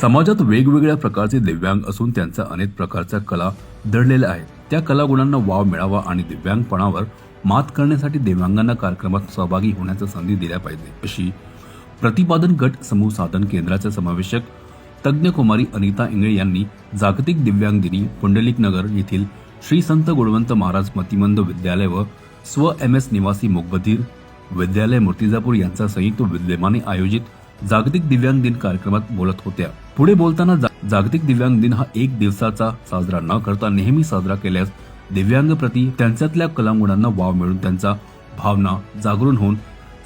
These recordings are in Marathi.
समाजात वेगवेगळ्या प्रकारचे दिव्यांग असून त्यांचा अनेक प्रकारच्या कला दडलेल्या आहेत त्या कलागुणांना वाव मिळावा आणि दिव्यांगपणावर मात करण्यासाठी दिव्यांगांना कार्यक्रमात सहभागी होण्याची संधी दिल्या पाहिजे. अशी प्रतिपादन गट समूह साधन केंद्राचे समावेशक तज्ज्ञ कुमारी अनिता इंगळे यांनी जागतिक दिव्यांग दिनी पुंडलिक नगर येथील श्री संत गुणवंत महाराज मतिमंद विद्यालय व स्व एम एस निवासी मुगबधीर विद्यालय मूर्तिजापूर यांचा संयुक्त विद्यमाने आयोजित जागतिक दिव्यांग दिन कार्यक्रमात बोलत होत्या. पुढे बोलताना जागतिक दिव्यांग दिन हा एक दिवसाचा साजरा न करता नेहमी साजरा केल्यास दिव्यांग प्रती त्यांच्यातल्या कलागुणांना वाव मिळून त्यांचा भावना जागृत होऊन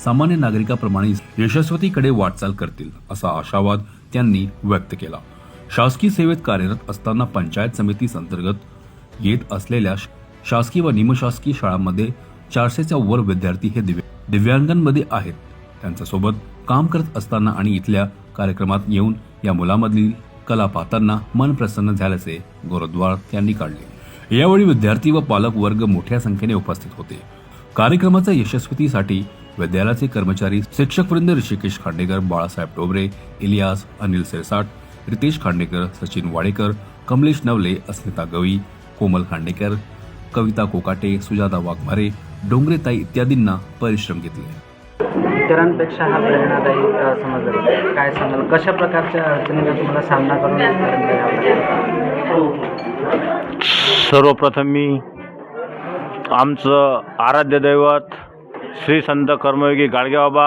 सामान्य नागरिकाप्रमाणे यशस्वतीकडे वाटचाल करतील असा आशावाद त्यांनी व्यक्त केला. शासकीय सेवेत कार्यरत असताना पंचायत समिती अंतर्गत येत असलेल्या शासकीय व निमशासकीय शाळांमध्ये चारशेच्या वर विद्यार्थी हे दिव्यांगांमध्ये आहेत. त्यांच्यासोबत काम करत असताना आणि इथल्या कार्यक्रमात येऊन या मुलामधील कला पाहताना मन प्रसन्न झाल्याचे गोरद्वार त्यांनी काढले. यावेळी विद्यार्थी व पालक वर्ग मोठ्या संख्येने उपस्थित होते. कार्यक्रमाच्या यशस्वीसाठी विद्यालयाचे कर्मचारी शिक्षकवृंद ऋषिकेश खांडेकर बाळासाहेब टोबरे इलियास अनिल सिरसाट रितेश खांडेकर सचिन वाडेकर कमलेश नवले अस्मिता गवी कोमल खांडेकर कविता कोकाटे सुजाता वाघमारे डोंगरेताई इत्यादींना परिश्रम घेतले. इतरांपेक्षा हा प्रेरणादायी समजला जातो. काय सांगाल कशा प्रकारच्या अडचणींना तुम्हाला सामना करून सर्वप्रथम मी आमचं आराध्य दैवत श्री संत कर्मयोगी गाडगेबाबा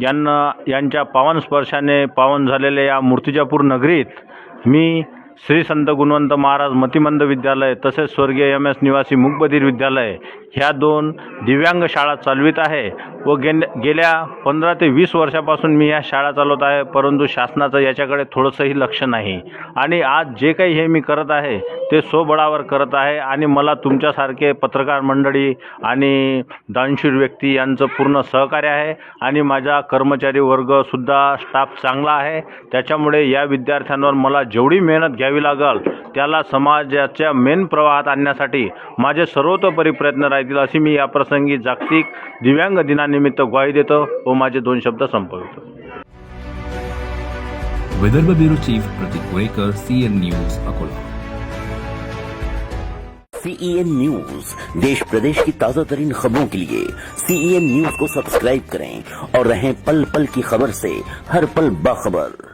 यांना यांच्या पावन स्पर्शाने पावन झालेल्या या मूर्तिजापूर नगरीत मी श्री संत गुणवंत महाराज मतिमंद विद्यालय तसेच स्वर्गीय एम एस निवासी मुकबधीर विद्यालय ह्या दोन दिव्यांग शाळा चालवित आहे व गे गेल्या पंधरा ते वीस वर्षापासून मी या शाळा चालवत आहे परंतु शासनाचं याच्याकडे थोडंसंही लक्ष नाही. आणि आज जे काही हे मी करत आहे ते स्वबळावर करत आहे आणि मला तुमच्यासारखे पत्रकार मंडळी आणि दानशूर व्यक्ती यांचं पूर्ण सहकार्य आहे आणि माझा कर्मचारी वर्गसुद्धा स्टाफ चांगला आहे. त्याच्यामुळे या विद्यार्थ्यांवर मला जेवढी मेहनत घ्यावी लागल त्याला समाजाच्या मेन प्रवाहात आणण्यासाठी माझे सर्वतोपरी प्रयत्न राहतील अशी मी याप्रसंगी जागतिक दिव्यांग दिनानिमित्त ग्वाही देतो व माझे दोन शब्द संपवितो. Vidarbha bureau chief Prateek Purekar C N Akola. CEN news देश प्रदेश की ताज़ा तरीन खबरों के लिए सीईएन न्यूज़ को सब्सक्राइब करें और रहें पल पल की खबर से हर पल बाखबर।